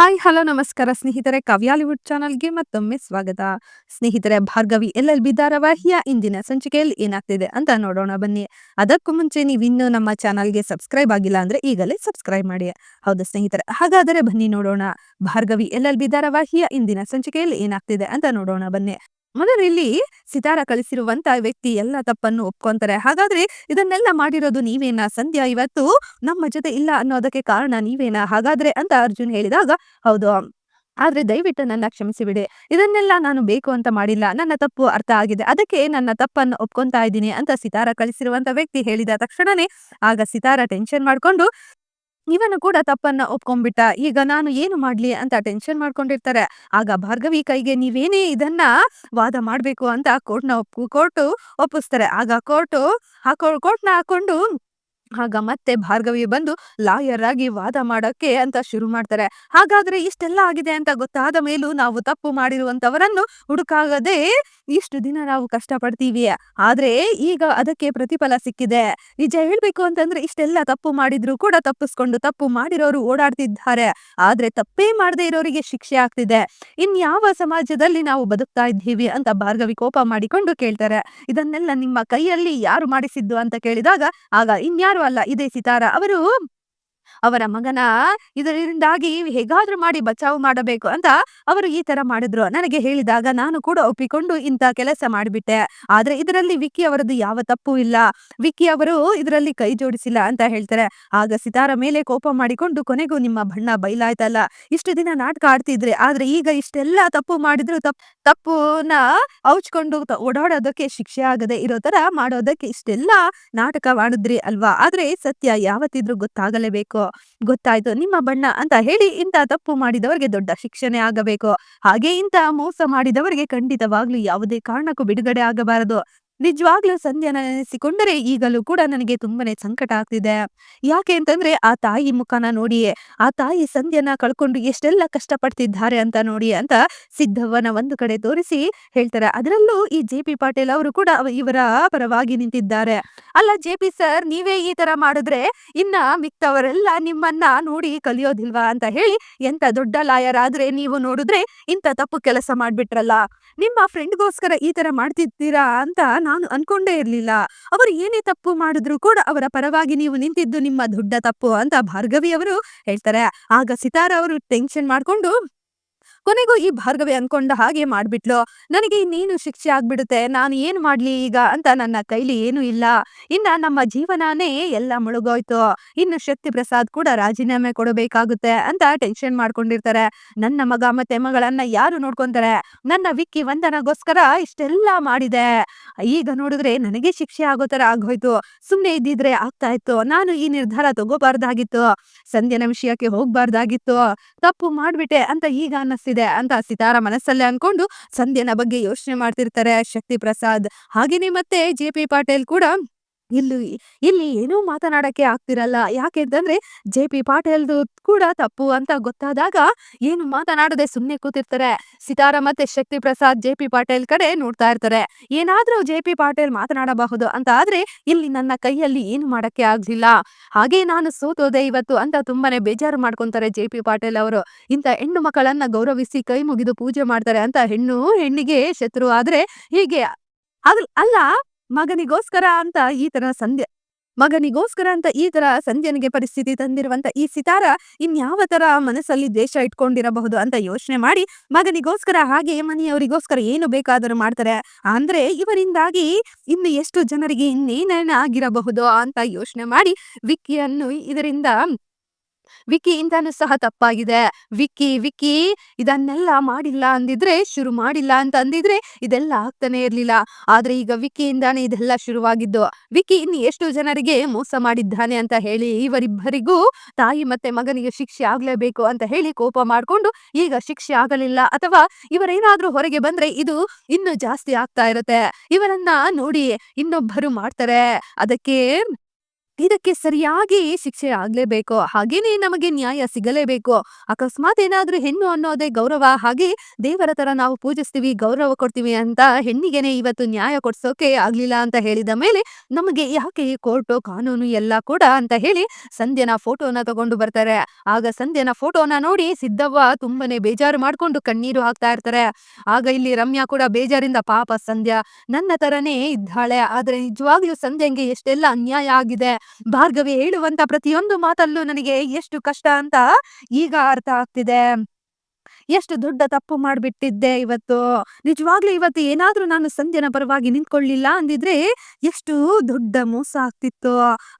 Hi, hello, ನಮಸ್ಕಾರ ಸ್ನೇಹಿತರೆ. ಕಾವ್ಯಾಲಿವುಡ್ ಚಾನಲ್ಗೆ ಮತ್ತೊಮ್ಮೆ ಸ್ವಾಗತ. ಸ್ನೇಹಿತರೆ, ಭಾರ್ಗವಿ ಎಲ್ ಧಾರಾವಾಹಿಯ ಇಂದಿನ ಸಂಚಿಕೆಯಲ್ಲಿ ಏನಾಗ್ತಿದೆ ಅಂತ ನೋಡೋಣ ಬನ್ನಿ. ಅದಕ್ಕೂ ಮುಂಚೆ ನೀವು ಇನ್ನೂ ನಮ್ಮ ಚಾನಲ್ಗೆ ಸಬ್ಸ್ಕ್ರೈಬ್ ಆಗಿಲ್ಲ ಅಂದ್ರೆ ಈಗಲೇ ಸಬ್ಸ್ಕ್ರೈಬ್ ಮಾಡಿ. ಹೌದು ಸ್ನೇಹಿತರೆ, ಹಾಗಾದರೆ ಬನ್ನಿ ನೋಡೋಣ. ಭಾರ್ಗವಿ ಎಲ್ ಧಾರಾವಾಹಿಯ ಇಂದಿನ ಸಂಚಿಕೆಯಲ್ಲಿ ಏನಾಗ್ತಿದೆ ಅಂತ ನೋಡೋಣ ಬನ್ನಿ. ಮೊದಲು ಇಲ್ಲಿ ಸಿತಾರ ಕಳಿಸಿರುವಂತ ವ್ಯಕ್ತಿ ಎಲ್ಲ ತಪ್ಪನ್ನು ಒಪ್ಕೊಂತಾರೆ. ಹಾಗಾದ್ರೆ ಇದನ್ನೆಲ್ಲ ಮಾಡಿರೋದು ನೀವೇನಾ ಸಂಧ್ಯಾ? ಇವತ್ತು ನಮ್ಮ ಜೊತೆ ಇಲ್ಲ ಅನ್ನೋದಕ್ಕೆ ಕಾರಣ ನೀವೇನಾ? ಹಾಗಾದ್ರೆ ಅಂತ ಅರ್ಜುನ್ ಹೇಳಿದಾಗ, ಹೌದು ಆದ್ರೆ ದಯವಿಟ್ಟು ನನ್ನ ಕ್ಷಮಿಸಿಬಿಡಿ. ಇದನ್ನೆಲ್ಲ ನಾನು ಬೇಕು ಅಂತ ಮಾಡಿಲ್ಲ. ನನ್ನ ತಪ್ಪು ಅರ್ಥ ಆಗಿದೆ. ಅದಕ್ಕೆ ನನ್ನ ತಪ್ಪನ್ನು ಒಪ್ಕೊಂತಾ ಇದ್ದೀನಿ ಅಂತ ಸಿತಾರ ಕಳಿಸಿರುವಂತ ವ್ಯಕ್ತಿ ಹೇಳಿದ ತಕ್ಷಣನೇ ಆಗ ಸಿತಾರ ಟೆನ್ಷನ್ ಮಾಡ್ಕೊಂಡು ಇವನು ಕೂಡ ತಪ್ಪನ್ನ ಒಪ್ಕೊಂಡ್ಬಿಟ್ಟ, ಈಗ ನಾನು ಏನು ಮಾಡ್ಲಿ ಅಂತ ಟೆನ್ಷನ್ ಮಾಡ್ಕೊಂಡಿರ್ತಾರೆ. ಆಗ ಭಾರ್ಗವಿ ಕೈಗೆ ನೀವೇನೇ ಇದನ್ನ ವಾದ ಮಾಡ್ಬೇಕು ಅಂತ ಕೋರ್ಟ್ನ ಒಪ್ಪು, ಕೋರ್ಟು ಒಪ್ಪಿಸ್ತಾರೆ. ಆಗ ಕೋರ್ಟು ಆ ಕೋರ್ಟ್ನ ಹಾಕೊಂಡು ಆಗ ಮತ್ತೆ ಭಾರ್ಗವಿ ಬಂದು ಲಾಯರ್ ಆಗಿ ವಾದ ಮಾಡಕ್ಕೆ ಅಂತ ಶುರು ಮಾಡ್ತಾರೆ. ಹಾಗಾದ್ರೆ ಇಷ್ಟೆಲ್ಲ ಆಗಿದೆ ಅಂತ ಗೊತ್ತಾದ ಮೇಲೂ ನಾವು ತಪ್ಪು ಮಾಡಿರುವಂತವರನ್ನು ಹುಡುಕಾಗದೆ ಇಷ್ಟು ದಿನ ನಾವು ಕಷ್ಟಪಡ್ತೀವಿ. ಆದ್ರೆ ಈಗ ಅದಕ್ಕೆ ಪ್ರತಿಫಲ ಸಿಕ್ಕಿದೆ. ನಿಜ ಹೇಳ್ಬೇಕು ಅಂತಂದ್ರೆ ಇಷ್ಟೆಲ್ಲ ತಪ್ಪು ಮಾಡಿದ್ರು ಕೂಡ ತಪ್ಪಿಸ್ಕೊಂಡು ತಪ್ಪು ಮಾಡಿರೋರು ಓಡಾಡ್ತಿದ್ದಾರೆ. ಆದ್ರೆ ತಪ್ಪೇ ಮಾಡದೆ ಇರೋರಿಗೆ ಶಿಕ್ಷೆ ಆಗ್ತಿದೆ. ಇನ್ಯಾವ ಸಮಾಜದಲ್ಲಿ ನಾವು ಬದುಕ್ತಾ ಇದ್ದೀವಿ ಅಂತ ಭಾರ್ಗವಿ ಕೋಪ ಮಾಡಿಕೊಂಡು ಕೇಳ್ತಾರೆ. ಇದನ್ನೆಲ್ಲ ನಿಮ್ಮ ಕೈಯಲ್ಲಿ ಯಾರು ಮಾಡಿಸಿದ್ದು ಅಂತ ಕೇಳಿದಾಗ, ಆಗ ಇನ್ಯಾರು ಅಲ್ಲ ಇದೇ ಸಿತಾರ. ಅವರು ಅವರ ಮಗನ, ಇದರಿಂದಾಗಿ ಹೇಗಾದ್ರೂ ಮಾಡಿ ಬಚಾವ್ ಮಾಡಬೇಕು ಅಂತ ಅವರು ಈ ತರ ಮಾಡಿದ್ರು. ನನಗೆ ಹೇಳಿದಾಗ ನಾನು ಕೂಡ ಒಪ್ಪಿಕೊಂಡು ಇಂತ ಕೆಲಸ ಮಾಡಿಬಿಟ್ಟೆ. ಆದ್ರೆ ಇದರಲ್ಲಿ ವಿಕ್ಕಿ ಅವರದ್ದು ಯಾವ ತಪ್ಪು ಇಲ್ಲ. ವಿಕ್ಕಿ ಅವರು ಇದರಲ್ಲಿ ಕೈ ಜೋಡಿಸಿಲ್ಲ ಅಂತ ಹೇಳ್ತಾರೆ. ಆಗ ಸಿತಾರ ಮೇಲೆ ಕೋಪ ಮಾಡಿಕೊಂಡು ಕೊನೆಗೂ ನಿಮ್ಮ ಬಣ್ಣ ಬೈಲಾಯ್ತಲ್ಲ. ಇಷ್ಟು ದಿನ ನಾಟಕ ಆಡ್ತಿದ್ರೆ, ಆದ್ರೆ ಈಗ ಇಷ್ಟೆಲ್ಲ ತಪ್ಪು ಮಾಡಿದ್ರು ತಪ್ಪು ತಪ್ಪುನ ಔಚ್ಕೊಂಡು ಓಡಾಡೋದಕ್ಕೆ ಶಿಕ್ಷೆ ಆಗದೆ ಇರೋ ತರ ಮಾಡೋದಕ್ಕೆ ಇಷ್ಟೆಲ್ಲ ನಾಟಕ ಮಾಡಿದ್ರಿ ಅಲ್ವಾ? ಆದ್ರೆ ಸತ್ಯ ಯಾವತ್ತಿದ್ರು ಗೊತ್ತಾಗಲೇಬೇಕು. ಗೊತ್ತಾಯ್ತು. ನಿಮ್ಮ ಬಣ್ಣ ಅಂತ ಹೇಳಿ ಇಂತ ತಪ್ಪು ಮಾಡಿದವರಿಗೆ ದೊಡ್ಡ ಶಿಕ್ಷಣೆ ಆಗಬೇಕು. ಹಾಗೆ ಇಂತ ಮೋಸ ಮಾಡಿದವರಿಗೆ ಖಂಡಿತವಾಗ್ಲೂ ಯಾವುದೇ ಕಾರಣಕ್ಕೂ ಬಿಡುಗಡೆ ಆಗಬಾರದು. ನಿಜವಾಗ್ಲೂ ಸಂಧ್ಯಾನ ನೆನೆಸಿಕೊಂಡರೆ ಈಗಲೂ ಕೂಡ ನನಗೆ ತುಂಬಾನೇ ಸಂಕಟ ಆಗ್ತಿದೆ. ಯಾಕೆ ಅಂತಂದ್ರೆ ಆ ತಾಯಿ ಮುಖನ ನೋಡಿ ಆ ತಾಯಿ ಸಂಧ್ಯನ ಕಳ್ಕೊಂಡು ಎಷ್ಟೆಲ್ಲ ಕಷ್ಟಪಡ್ತಿದ್ದಾರೆ ಅಂತ ನೋಡಿ ಅಂತ ಸಿದ್ಧವ್ವನ ಒಂದು ಕಡೆ ತೋರಿಸಿ ಹೇಳ್ತಾರೆ. ಅದರಲ್ಲೂ ಈ ಜೆ ಪಿ ಪಾಟೀಲ್ ಅವರು ಕೂಡ ಇವರ ಪರವಾಗಿ ನಿಂತಿದ್ದಾರೆ. ಅಲ್ಲ ಜೆ ಪಿ ಸರ್, ನೀವೇ ಈ ತರ ಮಾಡಿದ್ರೆ ಇನ್ನ ಮಿಕ್ತವರೆಲ್ಲ ನಿಮ್ಮನ್ನ ನೋಡಿ ಕಲಿಯೋದಿಲ್ವಾ ಅಂತ ಹೇಳಿ ಎಂತ ದೊಡ್ಡ ಲಾಯರ್ ಆದ್ರೆ ನೀವು ನೋಡಿದ್ರೆ ಇಂತ ತಪ್ಪು ಕೆಲಸ ಮಾಡ್ಬಿಟ್ರಲ್ಲ. ನಿಮ್ಮ ಫ್ರೆಂಡ್ಗೋಸ್ಕರ ಈ ತರ ಮಾಡ್ತಿದ್ದೀರಾ ಅಂತ ನಾನು ಅನ್ಕೊಂಡೇ ಇರ್ಲಿಲ್ಲ. ಅವರು ಏನೇ ತಪ್ಪು ಮಾಡಿದ್ರು ಕೂಡ ಅವರ ಪರವಾಗಿ ನೀವು ನಿಂತಿದ್ದು ನಿಮ್ಮ ದೊಡ್ಡ ತಪ್ಪು ಅಂತ ಭಾರ್ಗವಿ ಅವರು ಹೇಳ್ತಾರೆ. ಆಗ ಸಿತಾರ ಅವರು ಟೆನ್ಷನ್ ಮಾಡ್ಕೊಂಡು, ಕೊನೆಗೂ ಈ ಭಾರ್ಗವಿ ಅನ್ಕೊಂಡ ಹಾಗೆ ಮಾಡ್ಬಿಟ್ಲು. ನನಗೆ ಇನ್ನೇನು ಶಿಕ್ಷೆ ಆಗ್ಬಿಡುತ್ತೆ? ನಾನು ಏನ್ ಮಾಡ್ಲಿ ಈಗ ಅಂತ ನನ್ನ ಕೈಲಿ ಏನು ಇಲ್ಲ. ಇನ್ನ ನಮ್ಮ ಜೀವನಾನೇ ಎಲ್ಲ ಮುಳುಗೋಯ್ತು. ಇನ್ನು ಶಕ್ತಿ ಪ್ರಸಾದ್ ಕೂಡ ರಾಜೀನಾಮೆ ಕೊಡಬೇಕಾಗುತ್ತೆ ಅಂತ ಟೆನ್ಷನ್ ಮಾಡ್ಕೊಂಡಿರ್ತಾರೆ. ನನ್ನ ಮಗ ಮತ್ತೆ ಮಗಳನ್ನ ಯಾರು ನೋಡ್ಕೊಂತಾರೆ? ನನ್ನ ವಿಕ್ಕಿ ವಂದನಗೋಸ್ಕರ ಇಷ್ಟೆಲ್ಲ ಮಾಡಿದೆ. ಈಗ ನೋಡಿದ್ರೆ ನನಗೆ ಶಿಕ್ಷೆ ಆಗೋ ತರ ಆಗೋಯ್ತು, ಸುಮ್ನೆ ಇದ್ದಿದ್ರೆ ಆಗ್ತಾ ಇತ್ತು, ನಾನು ಈ ನಿರ್ಧಾರ ತಗೋಬಾರ್ದಾಗಿತ್ತು ಸಂಧ್ಯನ ವಿಷಯಕ್ಕೆ ಹೋಗ್ಬಾರ್ದಾಗಿತ್ತು, ತಪ್ಪು ಮಾಡ್ಬಿಟ್ಟೆ ಅಂತ ಈಗ ಅನ್ನಿಸ್ತಿದೆ ಅಂತ ಸಿತಾರ ಮನಸ್ಸಲ್ಲೇ ಅನ್ಕೊಂಡು ಸಂಧ್ಯನ ಬಗ್ಗೆ ಯೋಚನೆ ಮಾಡ್ತಿರ್ತಾರೆ ಶಕ್ತಿ ಪ್ರಸಾದ್ ಹಾಗೇನೆ ಮತ್ತೆ ಜೆ ಪಿ ಪಾಟೀಲ್ ಕೂಡ ಇಲ್ಲಿ ಇಲ್ಲಿ ಏನೂ ಮಾತನಾಡಕ್ಕೆ ಆಗ್ತಿರಲ್ಲ. ಯಾಕೆಂತಂದ್ರೆ ಜೆ ಪಿ ಪಾಟೀಲ್ದು ಕೂಡ ತಪ್ಪು ಅಂತ ಗೊತ್ತಾದಾಗ ಏನು ಮಾತನಾಡದೆ ಸುಮ್ಮನೆ ಕೂತಿರ್ತಾರೆ. ಸಿತಾರ ಮತ್ತೆ ಶಕ್ತಿ ಪ್ರಸಾದ್ ಜೆ ಪಿ ಪಾಟೀಲ್ ಕಡೆ ನೋಡ್ತಾ ಇರ್ತಾರೆ. ಏನಾದ್ರೂ ಜೆ ಪಿ ಪಾಟೀಲ್ ಮಾತನಾಡಬಹುದು ಅಂತ ಆದ್ರೆ ಇಲ್ಲಿ ನನ್ನ ಕೈಯಲ್ಲಿ ಏನು ಮಾಡಕ್ಕೆ ಆಗ್ಲಿಲ್ಲ. ಹಾಗೆ ನಾನು ಸೋತೋದೆ ಇವತ್ತು ಅಂತ ತುಂಬಾನೇ ಬೇಜಾರು ಮಾಡ್ಕೊಂತಾರೆ ಜೆ ಪಿ ಪಾಟೀಲ್ ಅವರು. ಇಂತ ಹೆಣ್ಣು ಮಕ್ಕಳನ್ನ ಗೌರವಿಸಿ ಕೈ ಮುಗಿದು ಪೂಜೆ ಮಾಡ್ತಾರೆ ಅಂತ ಹೆಣ್ಣು ಹೆಣ್ಣಿಗೆ ಶತ್ರು ಆದ್ರೆ ಹೀಗೆ ಅದ್ ಅಲ್ಲ ಮಗನಿಗೋಸ್ಕರ ಅಂತ ಈ ತರ ಸಂಧ್ಯ, ಮಗನಿಗೋಸ್ಕರ ಅಂತ ಈ ತರ ಸಂಧ್ಯನಿಗೆ ಪರಿಸ್ಥಿತಿ ತಂದಿರುವಂತ ಈ ಸಿತಾರ ಇನ್ಯಾವ ತರ ಮನಸ್ಸಲ್ಲಿ ದ್ವೇಷ ಇಟ್ಕೊಂಡಿರಬಹುದು ಅಂತ ಯೋಚನೆ ಮಾಡಿ ಮಗನಿಗೋಸ್ಕರ ಹಾಗೆ ಮನೆಯವರಿಗೋಸ್ಕರ ಏನು ಬೇಕಾದರೂ ಮಾಡ್ತಾರೆ. ಅಂದ್ರೆ ಇವರಿಂದಾಗಿ ಇನ್ನು ಎಷ್ಟು ಜನರಿಗೆ ಇನ್ನೇನೇನ ಆಗಿರಬಹುದು ಅಂತ ಯೋಚನೆ ಮಾಡಿ ವಿಕ್ಕಿಯನ್ನು ಇದರಿಂದ ವಿಕ್ಕಿ ಇಂದನೂ ಸಹ ತಪ್ಪಾಗಿದೆ. ವಿಕ್ಕಿ ವಿಕ್ಕಿ, ಇದನ್ನೆಲ್ಲ ಮಾಡಿಲ್ಲ ಅಂದಿದ್ರೆ, ಶುರು ಮಾಡಿಲ್ಲ ಅಂತ ಅಂದಿದ್ರೆ ಇದೆಲ್ಲ ಆಗ್ತಾನೆ ಇರ್ಲಿಲ್ಲ. ಆದ್ರೆ ಈಗ ಇಂದಾನೆ ಇದೆಲ್ಲ ಶುರುವಾಗಿದ್ದು. ವಿಕಿ ಇನ್ನು ಎಷ್ಟು ಜನರಿಗೆ ಮೋಸ ಮಾಡಿದ್ದಾನೆ ಅಂತ ಹೇಳಿ ಇವರಿಬ್ಬರಿಗೂ ತಾಯಿ ಮತ್ತೆ ಮಗನಿಗೆ ಶಿಕ್ಷೆ ಆಗ್ಲೇಬೇಕು ಅಂತ ಹೇಳಿ ಕೋಪ ಮಾಡ್ಕೊಂಡು ಈಗ ಶಿಕ್ಷೆ ಆಗಲಿಲ್ಲ. ಅಥವಾ ಇವರೇನಾದ್ರೂ ಹೊರಗೆ ಬಂದ್ರೆ ಇದು ಇನ್ನು ಜಾಸ್ತಿ ಆಗ್ತಾ ಇರುತ್ತೆ. ಇವರನ್ನ ನೋಡಿ ಇನ್ನೊಬ್ಬರು ಮಾಡ್ತಾರೆ. ಅದಕ್ಕೆ ಇದಕ್ಕೆ ಸರಿಯಾಗಿ ಶಿಕ್ಷೆ ಆಗ್ಲೇಬೇಕು, ಹಾಗೇನೆ ನಮಗೆ ನ್ಯಾಯ ಸಿಗಲೇಬೇಕು, ಅಕಸ್ಮಾತ್ ಏನಾದ್ರೂ ಹೆಣ್ಣು ಅನ್ನೋದೇ ಗೌರವ, ಹಾಗೆ ದೇವರ ತರ ನಾವು ಪೂಜಿಸ್ತೀವಿ, ಗೌರವ ಕೊಡ್ತೀವಿ ಅಂತ ಹೆಣ್ಣಿಗೆನೆ ಇವತ್ತು ನ್ಯಾಯ ಕೊಡ್ಸೋಕೆ ಆಗ್ಲಿಲ್ಲ ಅಂತ ಹೇಳಿದ ಮೇಲೆ ನಮಗೆ ಯಾಕೆ ಈ ಕೋರ್ಟು, ಕಾನೂನು ಎಲ್ಲ ಕೂಡ ಅಂತ ಹೇಳಿ ಸಂಧ್ಯನ ಫೋಟೋನ ತಗೊಂಡು ಬರ್ತಾರೆ. ಆಗ ಸಂಧ್ಯನ ಫೋಟೋನ ನೋಡಿ ಸಿದ್ದವ್ವ ತುಂಬಾನೇ ಬೇಜಾರು ಮಾಡ್ಕೊಂಡು ಕಣ್ಣೀರು ಹಾಕ್ತಾ ಇರ್ತಾರೆ. ಆಗ ಇಲ್ಲಿ ರಮ್ಯಾ ಕೂಡ ಬೇಜಾರಿಂದ ಪಾಪ ಸಂಧ್ಯಾ, ನನ್ನ ತರನೇ ಇದ್ದಾಳೆ, ಆದ್ರೆ ನಿಜವಾಗ್ಲೂ ಸಂಧ್ಯಂಗೆ ಎಷ್ಟೆಲ್ಲ ಅನ್ಯಾಯ ಆಗಿದೆ. ಭಾರ್ಗವಿ ಹೇಳುವಂತ ಪ್ರತಿಯೊಂದು ಮಾತಲ್ಲೂ ನನಗೆ ಎಷ್ಟು ಕಷ್ಟ ಅಂತ ಈಗ ಅರ್ಥ ಆಗ್ತಿದೆ. ಎಷ್ಟು ದೊಡ್ಡ ತಪ್ಪು ಮಾಡಿಬಿಟ್ಟಿದ್ದೆ ಇವತ್ತು. ನಿಜವಾಗ್ಲೂ ಇವತ್ತು ಏನಾದ್ರೂ ನಾನು ಸಂಧ್ಯನ ಪರವಾಗಿ ನಿಂತ್ಕೊಳ್ಳಿಲ್ಲ ಅಂದಿದ್ರೆ ಎಷ್ಟು ದೊಡ್ಡ ಮೋಸ ಆಗ್ತಿತ್ತು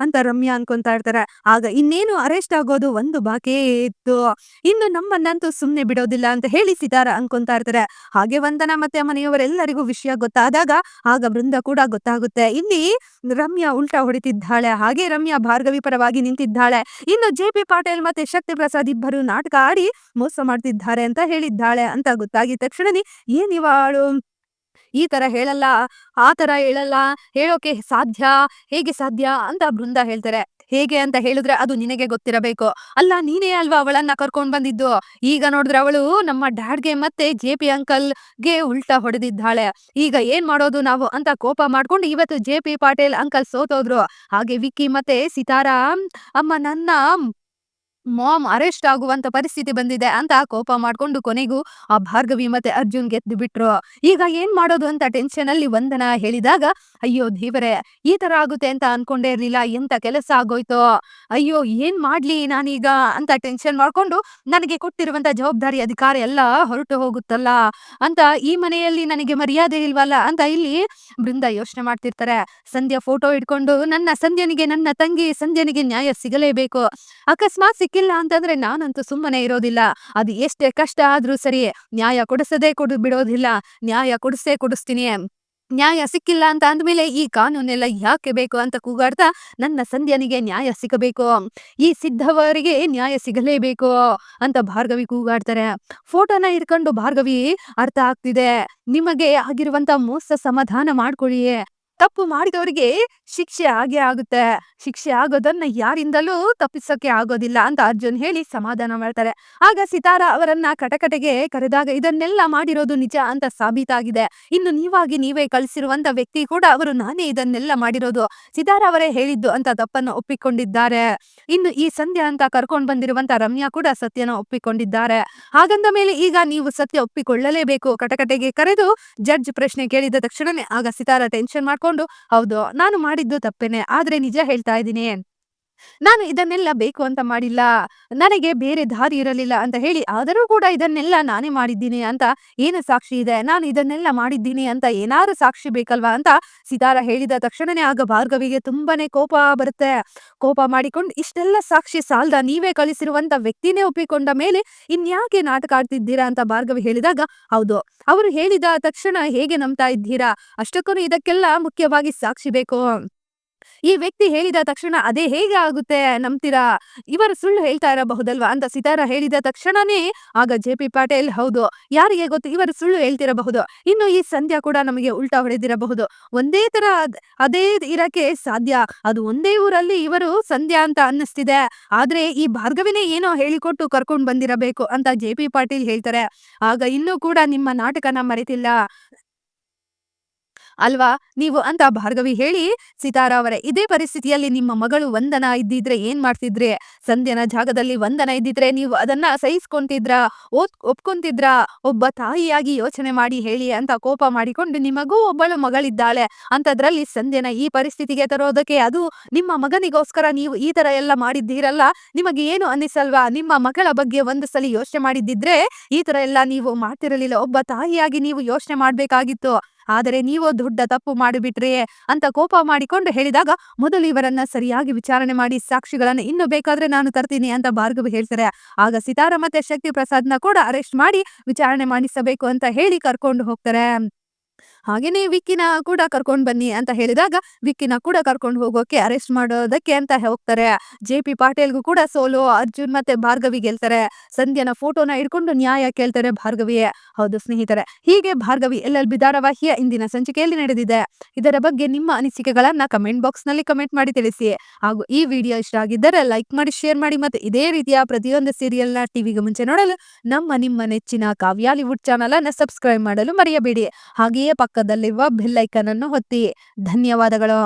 ಅಂತ ರಮ್ಯಾ ಅನ್ಕೊಂತಾ ಇರ್ತಾರೆ. ಆಗ ಇನ್ನೇನು ಅರೆಸ್ಟ್ ಆಗೋದು ಒಂದು ಬಾಕಿ ಇತ್ತು. ಇನ್ನು ನಮ್ಮನ್ನಂತೂ ಸುಮ್ನೆ ಬಿಡೋದಿಲ್ಲ ಅಂತ ಹೇಳಿ ಸಿತಾರ ಅನ್ಕೊಂತಾ ಇರ್ತಾರೆ. ಹಾಗೆ ವಂದನ ಮತ್ತೆ ಮನೆಯವರೆಲ್ಲರಿಗೂ ವಿಷಯ ಗೊತ್ತಾದಾಗ ಆಗ ಬೃಂದ ಕೂಡ ಗೊತ್ತಾಗುತ್ತೆ. ಇಲ್ಲಿ ರಮ್ಯಾ ಉಲ್ಟಾ ಹೊಡಿತಿದ್ದಾಳೆ. ಹಾಗೆ ರಮ್ಯಾ ಭಾರ್ಗವಿ ಪರವಾಗಿ ನಿಂತಿದ್ದಾಳೆ. ಇನ್ನು ಜೆ ಪಿ ಪಾಟೀಲ್ ಮತ್ತೆ ಶಕ್ತಿ ಪ್ರಸಾದ್ ಇಬ್ಬರು ನಾಟಕ ಆಡಿ ಮೋಸ ಮಾಡ್ತಿದ್ದಾರೆ ಅಂತ ಹೇಳಿದ್ದಾಳೆ ಅಂತ ಗೊತ್ತಾಗಿದ ತಕ್ಷಣನೇ ಏನ್ ಇವಾಳು ಈ ತರ ಹೇಳಲ್ಲ, ಆ ತರ ಹೇಳಲ್ಲ, ಹೇಳೋಕೆ ಸಾಧ್ಯ? ಹೇಗೆ ಸಾಧ್ಯ? ಅಂತ ಬೃಂದ ಹೇಳ್ತಾರೆ. ಹೇಗೆ ಅಂತ ಹೇಳಿದ್ರೆ ಅದು ನಿನಗೆ ಗೊತ್ತಿರಬೇಕು. ಅಲ್ಲ, ನೀನೇ ಅಲ್ವಾ ಅವಳನ್ನ ಕರ್ಕೊಂಡ್ ಬಂದಿದ್ದು? ಈಗ ನೋಡಿದ್ರೆ ಅವಳು ನಮ್ಮ ಡ್ಯಾಡ್ಗೆ ಮತ್ತೆ ಜೆ ಪಿ ಅಂಕಲ್ಗೆ ಉಲ್ಟಾ ಹೊಡೆದಿದ್ದಾಳೆ. ಈಗ ಏನ್ ಮಾಡೋದು ನಾವು? ಅಂತ ಕೋಪ ಮಾಡ್ಕೊಂಡು ಇವತ್ತು ಜೆ ಪಿ ಪಾಟೀಲ್ ಅಂಕಲ್ ಸೋತೋದ್ರು. ಹಾಗೆ ವಿಕ್ಕಿ ಮತ್ತೆ ಸಿತಾರಾ ಅಮ್ಮ ನನ್ನ ಮಾಮ್ ಅರೆಸ್ಟ್ ಆಗುವಂತ ಪರಿಸ್ಥಿತಿ ಬಂದಿದೆ ಅಂತ ಕೋಪ ಮಾಡ್ಕೊಂಡು ಕೊನೆಗೂ ಆ ಭಾರ್ಗವಿ ಮತ್ತೆ ಅರ್ಜುನ್ ಗೆದ್ದು ಬಿಟ್ರು ಈಗ ಏನ್ ಮಾಡೋದು ಅಂತ ಟೆನ್ಷನ್ ಅಲ್ಲಿ ವಂದನ ಹೇಳಿದಾಗ, ಅಯ್ಯೋ ದೇವರೇ, ಈ ತರ ಆಗುತ್ತೆ ಅಂತ ಅನ್ಕೊಂಡೇ ಇರ್ಲಿಲ್ಲ, ಎಂತ ಕೆಲಸ ಆಗೋಯ್ತು? ಅಯ್ಯೋ, ಏನ್ ಮಾಡ್ಲಿ ನಾನೀಗ? ಅಂತ ಟೆನ್ಷನ್ ಮಾಡ್ಕೊಂಡು, ನನಗೆ ಕೊಟ್ಟಿರುವಂತ ಜವಾಬ್ದಾರಿ ಅಧಿಕಾರ ಎಲ್ಲ ಹೊರಟು ಹೋಗುತ್ತಲ್ಲ? ಅಂತ ಈ ಮನೆಯಲ್ಲಿ ನನಗೆ ಮರ್ಯಾದೆ ಇಲ್ವಲ್ಲ? ಅಂತ ಇಲ್ಲಿ ಬೃಂದ ಯೋಚನೆ ಮಾಡ್ತಿರ್ತಾರೆ. ಸಂಧ್ಯಾ ಫೋಟೋ ಇಟ್ಕೊಂಡು ನನ್ನ ಸಂಧ್ಯನಿಗೆ, ನನ್ನ ತಂಗಿ ಸಂಧ್ಯನಿಗೆ ನ್ಯಾಯ ಸಿಗಲೇಬೇಕು. ಅಕಸ್ಮಾತ್ ಸಿಕ್ಕಿಲ್ಲ ಅಂತಂದ್ರೆ ನಾನಂತೂ ಸುಮ್ಮನೆ ಇರೋದಿಲ್ಲ. ಅದು ಎಷ್ಟೇ ಕಷ್ಟ ಆದ್ರೂ ಸರಿ, ನ್ಯಾಯ ಕೊಡಿಸದೇ ಕೊಡು ಬಿಡೋದಿಲ್ಲ. ನ್ಯಾಯ ಕೊಡಿಸೇ ಕೊಡಿಸ್ತೀನಿ. ನ್ಯಾಯ ಸಿಕ್ಕಿಲ್ಲ ಅಂತ ಅಂದ್ಮೇಲೆ ಈ ಕಾನೂನೆಲ್ಲ ಯಾಕೆ ಬೇಕು ಅಂತ ಕೂಗಾಡ್ತಾ ನನ್ನ ಸಂಧ್ಯನಿಗೆ ನ್ಯಾಯ ಸಿಗಬೇಕು. ಈ ಸಿದ್ಧವರಿಗೆ ನ್ಯಾಯ ಸಿಗಲೇಬೇಕು ಅಂತ ಭಾರ್ಗವಿ ಕೂಗಾಡ್ತಾರೆ. ಫೋಟೋನ ಇಟ್ಕೊಂಡು ಭಾರ್ಗವಿ ಅರ್ಥ ಆಗ್ತಿದೆ. ನಿಮಗೆ ಆಗಿರುವಂತ ಮೋಸ ಸಮಾಧಾನ ಮಾಡ್ಕೊಳ್ಳಿ ತಪ್ಪು ಮಾಡಿದವರಿಗೆ ಶಿಕ್ಷೆ ಆಗೇ ಆಗುತ್ತೆ. ಶಿಕ್ಷೆ ಆಗೋದನ್ನ ಯಾರಿಂದಲೂ ತಪ್ಪಿಸೋಕೆ ಆಗೋದಿಲ್ಲ ಅಂತ ಅರ್ಜುನ್ ಹೇಳಿ ಸಮಾಧಾನ ಮಾಡ್ತಾರೆ. ಆಗ ಸಿತಾರ ಅವರನ್ನ ಕಟಕಟೆಗೆ ಕರೆದಾಗ ಇದನ್ನೆಲ್ಲ ಮಾಡಿರೋದು ನಿಜ ಅಂತ ಸಾಬೀತಾಗಿದೆ. ಇನ್ನು ನೀವಾಗಿ ನೀವೇ ಕಳಿಸಿರುವಂತ ವ್ಯಕ್ತಿ ಕೂಡ ಅವರು ನಾನೇ ಇದನ್ನೆಲ್ಲ ಮಾಡಿರೋದು. ಸಿತಾರ ಅವರೇ ಹೇಳಿದ್ದು ಅಂತ ತಪ್ಪನ್ನು ಒಪ್ಪಿಕೊಂಡಿದ್ದಾರೆ. ಇನ್ನು ಈ ಸಂಧ್ಯಾ ಅಂತ ಕರ್ಕೊಂಡ್ ಬಂದಿರುವಂತ ರಮ್ಯಾ ಕೂಡ ಸತ್ಯನ ಒಪ್ಪಿಕೊಂಡಿದ್ದಾರೆ. ಹಾಗಂದ ಮೇಲೆ ಈಗ ನೀವು ಸತ್ಯ ಒಪ್ಪಿಕೊಳ್ಳಲೇಬೇಕು. ಕಟಕಟೆಗೆ ಕರೆದು ಜಡ್ಜ್ ಪ್ರಶ್ನೆ ಕೇಳಿದ ತಕ್ಷಣನೇ ಆಗ ಸಿತಾರ ಟೆನ್ಷನ್ ಮಾಡ್ಕೊಂಡು ಹೌದು ನಾನು ಮಾಡಿದ್ದು ತಪ್ಪೇನೆ ಆದ್ರೆ ನಿಜ ಹೇಳ್ತಾ ಇದ್ದೀನಿ ನಾನು ಇದನ್ನೆಲ್ಲ ಬೇಕು ಅಂತ ಮಾಡಿಲ್ಲ, ನನಗೆ ಬೇರೆ ದಾರಿ ಇರಲಿಲ್ಲ ಅಂತ ಹೇಳಿ, ಆದರೂ ಕೂಡ ಇದನ್ನೆಲ್ಲ ನಾನೇ ಮಾಡಿದ್ದೀನಿ ಅಂತ ಏನು ಸಾಕ್ಷಿ ಇದೆ? ನಾನು ಇದನ್ನೆಲ್ಲ ಮಾಡಿದ್ದೀನಿ ಅಂತ ಏನಾದ್ರು ಸಾಕ್ಷಿ ಬೇಕಲ್ವಾ ಅಂತ ಸಿತಾರ ಹೇಳಿದ ತಕ್ಷಣನೇ ಆಗ ಭಾರ್ಗವಿಗೆ ತುಂಬಾನೇ ಕೋಪ ಬರುತ್ತೆ. ಕೋಪ ಮಾಡಿಕೊಂಡು, ಇಷ್ಟೆಲ್ಲ ಸಾಕ್ಷಿ ಸಾಲ್ದ, ನೀವೇ ಕಳಿಸಿರುವಂತ ವ್ಯಕ್ತಿನೇ ಒಪ್ಪಿಕೊಂಡ ಮೇಲೆ ಇನ್ಯಾಕೆ ನಾಟಕ ಆಡ್ತಿದ್ದೀರಾ? ಅಂತ ಭಾರ್ಗವಿ ಹೇಳಿದಾಗ, ಹೌದು, ಅವರು ಹೇಳಿದ ತಕ್ಷಣ ಹೇಗೆ ನಂಬ್ತಾ ಇದ್ದೀರಾ? ಅಷ್ಟಕ್ಕೂ ಇದಕ್ಕೆಲ್ಲ ಮುಖ್ಯವಾಗಿ ಸಾಕ್ಷಿ ಬೇಕು. ಈ ವ್ಯಕ್ತಿ ಹೇಳಿದ ತಕ್ಷಣ ಅದೇ ಹೇಗೆ ಆಗುತ್ತೆ ನಂಬ್ತೀರಾ? ಇವರು ಸುಳ್ಳು ಹೇಳ್ತಾ ಇರಬಹುದಲ್ವಾ ಅಂತ ಸಿತಾರ ಹೇಳಿದ ತಕ್ಷಣನೇ ಆಗ ಜೆ ಪಿ ಪಾಟೀಲ್ ಹೌದು. ಯಾರಿಗೆ ಗೊತ್ತು? ಇವರು ಸುಳ್ಳು ಹೇಳ್ತಿರಬಹುದು. ಇನ್ನು ಈ ಸಂಧ್ಯಾ ಕೂಡ ನಮಗೆ ಉಲ್ಟಾ ಹೊಡೆದಿರಬಹುದು. ಒಂದೇ ತರ ಅದೇ ಇರಕ್ಕೆ ಸಾಧ್ಯ. ಅದು ಒಂದೇ ಊರಲ್ಲಿ ಇವರು ಸಂಧ್ಯಾ ಅಂತ ಅನ್ನಿಸ್ತಿದೆ. ಆದ್ರೆ ಈ ಭಾರ್ಗವಿನೇ ಏನೋ ಹೇಳಿಕೊಟ್ಟು ಕರ್ಕೊಂಡ್ ಬಂದಿರಬೇಕು ಅಂತ ಜೆ ಪಿ ಪಾಟೀಲ್ ಹೇಳ್ತಾರೆ. ಆಗ ಇನ್ನೂ ಕೂಡ ನಿಮ್ಮ ನಾಟಕನ ಮರೆತಿಲ್ಲ. ಅಲ್ವಾ? ನೀವು ಅಂತ ಭಾರ್ಗವಿ ಹೇಳಿ, ಸಿತಾರ ಅವರ, ಇದೇ ಪರಿಸ್ಥಿತಿಯಲ್ಲಿ ನಿಮ್ಮ ಮಗಳು ವಂದನ ಇದ್ದಿದ್ರೆ ಏನ್ ಮಾಡ್ತಿದ್ರೆ? ಸಂಧ್ಯನ ಜಾಗದಲ್ಲಿ ವಂದನ ಇದ್ದಿದ್ರೆ ನೀವು ಅದನ್ನ ಸಹಿಸ್ಕೊಂತಿದ್ರ? ಓದ್, ಒಪ್ಕೊಂತಿದ್ರ? ಒಬ್ಬ ತಾಯಿಯಾಗಿ ಯೋಚನೆ ಮಾಡಿ ಹೇಳಿ ಅಂತ ಕೋಪ ಮಾಡಿಕೊಂಡು ನಿಮಗೂ ಒಬ್ಬಳು ಮಗಳಿದ್ದಾಳೆ. ಅಂತದ್ರಲ್ಲಿ ಸಂಧ್ಯನ ಈ ಪರಿಸ್ಥಿತಿಗೆ ತರೋದಕ್ಕೆ ಅದು ನಿಮ್ಮ ಮಗನಿಗೋಸ್ಕರ ನೀವು ಈ ತರ ಎಲ್ಲ ಮಾಡಿದ್ದೀರಲ್ಲ? ನಿಮಗೆ ಏನು ಅನ್ನಿಸಲ್ವಾ? ನಿಮ್ಮ ಮಗಳ ಬಗ್ಗೆ ಒಂದು ಸಲ ಯೋಚನೆ ಮಾಡಿದ್ದಿದ್ರೆ ಈ ತರ ಎಲ್ಲ ನೀವು ಮಾಡ್ತಿರಲಿಲ್ಲ. ಒಬ್ಬ ತಾಯಿಯಾಗಿ ನೀವು ಯೋಚನೆ ಮಾಡ್ಬೇಕಾಗಿತ್ತು. ಆದರೆ ನೀವು ದೊಡ್ಡ ತಪ್ಪು ಮಾಡಿಬಿಟ್ರಿ ಅಂತ ಕೋಪ ಮಾಡಿಕೊಂಡು ಹೇಳಿದಾಗ ಮೊದಲು ಇವರನ್ನ ಸರಿಯಾಗಿ ವಿಚಾರಣೆ ಮಾಡಿ ಸಾಕ್ಷಿಗಳನ್ನ ಇನ್ನು ಬೇಕಾದ್ರೆ ನಾನು ತರ್ತೀನಿ ಅಂತ ಭಾರ್ಗವ್ ಹೇಳ್ತಾರೆ. ಆಗ ಸಿತಾರ ಮತ್ತೆ ಶಕ್ತಿ ಪ್ರಸಾದ್ನ ಕೂಡ ಅರೆಸ್ಟ್ ಮಾಡಿ ವಿಚಾರಣೆ ಮಾಡಿಸಬೇಕು ಅಂತ ಹೇಳಿ ಕರ್ಕೊಂಡು ಹೋಗ್ತಾರೆ. ಹಾಗೇನೆ ವಿಕ್ಕಿನ ಕೂಡ ಕರ್ಕೊಂಡ್ ಬನ್ನಿ ಅಂತ ಹೇಳಿದಾಗ ವಿಕ್ಕಿನ ಕೂಡ ಕರ್ಕೊಂಡು ಹೋಗೋಕೆ ಅರೆಸ್ಟ್ ಮಾಡೋದಕ್ಕೆ ಅಂತ ಹೋಗ್ತಾರೆ. ಜೆ ಪಿ ಪಾಟೀಲ್ಗೂ ಕೂಡ ಸೋಲು, ಅರ್ಜುನ್ ಮತ್ತೆ ಭಾರ್ಗವಿ ಗೆಲ್ತಾರೆ. ಸಂಧ್ಯನ ಫೋಟೋನ ಇಟ್ಕೊಂಡು ನ್ಯಾಯ ಕೇಳ್ತಾರೆ ಭಾರ್ಗವಿಯೇ. ಹೌದು ಸ್ನೇಹಿತರೆ, ಹೀಗೆ ಭಾರ್ಗವಿ ಎಲ್ ಎಲ್ ಧಾರಾವಾಹಿಯ ಇಂದಿನ ಸಂಚಿಕೆಯಲ್ಲಿ ನಡೆದಿದೆ. ಇದರ ಬಗ್ಗೆ ನಿಮ್ಮ ಅನಿಸಿಕೆಗಳನ್ನ ಕಮೆಂಟ್ ಬಾಕ್ಸ್ನಲ್ಲಿ ಕಮೆಂಟ್ ಮಾಡಿ ತಿಳಿಸಿ. ಹಾಗೂ ಈ ವಿಡಿಯೋ ಇಷ್ಟ ಆಗಿದ್ದರೆ ಲೈಕ್ ಮಾಡಿ ಶೇರ್ ಮಾಡಿ ಮತ್ತೆ ಇದೇ ರೀತಿಯ ಪ್ರತಿಯೊಂದು ಸೀರಿಯಲ್ನ ಟಿವಿಗೆ ಮುಂಚೆ ನೋಡಲು ನಮ್ಮ ನಿಮ್ಮ ನೆಚ್ಚಿನ ಕಾವ್ಯಾಲಿವುಡ್ ಚಾನಲ್ ಅನ್ನ ಸಬ್ಸ್ಕ್ರೈಬ್ ಮಾಡಲು ಮರೆಯಬೇಡಿ. ಹಾಗೆಯೇ ಪಕ್ಕದಲ್ಲಿರುವ ಬೆಲ್ ಐಕನ್ ಅನ್ನು ಒತ್ತಿ. ಧನ್ಯವಾದಗಳು.